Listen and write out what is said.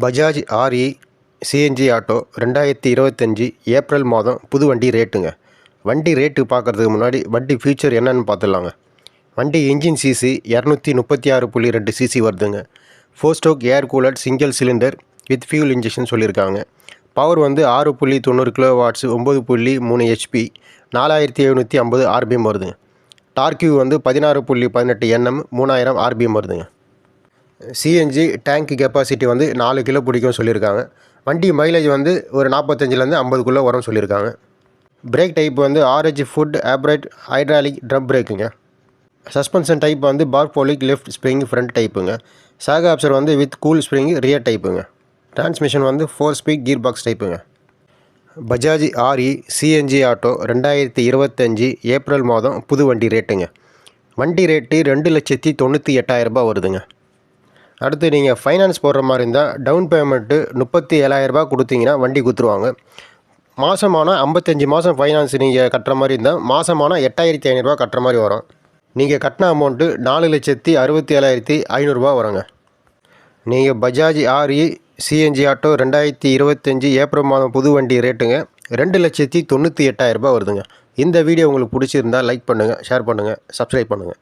Bajaj RE CNG auto ரெண்டாயிரத்தி இருபத்தஞ்சி April மாதம் புது வண்டி ரேட்டுங்க. வண்டி ரேட்டு பார்க்குறதுக்கு முன்னாடி வண்டி ஃபியூச்சர் என்னென்னு பார்த்துடலாங்க. வண்டி இன்ஜின் சிசி இரநூத்தி முப்பத்தி ஆறு புள்ளி ரெண்டு சிசி வருதுங்க. Four stroke air cooler single cylinder with fuel injection சொல்லியிருக்காங்க. பவர் வந்து ஆறு புள்ளி தொண்ணூறு கிலோ வாட்ஸ் ஒம்பது புள்ளி மூணு ஹெச்பி நாலாயிரத்தி எழுநூற்றி ஐம்பது ஆர்பிஎம் வருதுங்க. டார்க்யூ வந்து பதினாறு புள்ளி பதினெட்டு என்எம் மூணாயிரம் ஆர்பிஎம் வருதுங்க. சிஎன்ஜி டேங்க் கெப்பாசிட்டி வந்து நாலு கிலோ பிடிக்கும் சொல்லியிருக்காங்க. வண்டி மைலேஜ் வந்து ஒரு நாற்பத்தஞ்சிலேருந்து ஐம்பதுக்குள்ளே வரும் சொல்லியிருக்காங்க. பிரேக் டைப் வந்து RH foot operated hydraulic drum பிரேக்குங்க suspension type வந்து பார்போலிக் லெஃப்ட் ஸ்ப்ரிங் ஃப்ரண்ட் டைப்புங்க சாக ஆப்சர் வந்து வித் கூல் ஸ்ப்ரிங் ரியர் டைப்புங்க டிரான்ஸ்மிஷன் வந்து ஃபோர் ஸ்பீட் கீர் பாக்ஸ் டைப்புங்க பஜாஜ் ஆர்இ சிஎன்ஜி ஆட்டோ ரெண்டாயிரத்தி இருபத்தஞ்சி ஏப்ரல் மாதம் புது வண்டி ரேட்டுங்க வண்டி ரேட்டு ரெண்டு லட்சத்தி தொண்ணூற்றி எட்டாயிரரூபா வருதுங்க. அடுத்து நீங்கள் ஃபைனான்ஸ் போடுற மாதிரி இருந்தால் டவுன் பேமெண்ட்டு முப்பத்தி ஏழாயிரரூபா கொடுத்தீங்கன்னா வண்டி கொடுத்துருவாங்க மாதமான ஐம்பத்தஞ்சு மாதம் ஃபைனான்ஸ் நீங்கள் கட்டுற மாதிரி இருந்தால் மாதமானால் எட்டாயிரத்தி ஐநூறுரூவா கட்டுற மாதிரி வரும். நீங்கள் கட்டின அமௌண்ட்டு நாலு லட்சத்தி அறுபத்தி ஏழாயிரத்தி ஐநூறுரூவா வருங்க. நீங்கள் பஜாஜ் ஆர்இ சிஎன்ஜி ஆட்டோ ரெண்டாயிரத்தி இருபத்தஞ்சி ஏப்ரல் மாதம் புது வண்டி ரேட்டுங்க. ரெண்டு லட்சத்தி தொண்ணூற்றி எட்டாயிரரூபா வருதுங்க. இந்த வீடியோ உங்களுக்கு பிடிச்சிருந்தா லைக் பண்ணுங்கள் ஷேர் பண்ணுங்கள் சப்ஸ்கிரைப் பண்ணுங்கள்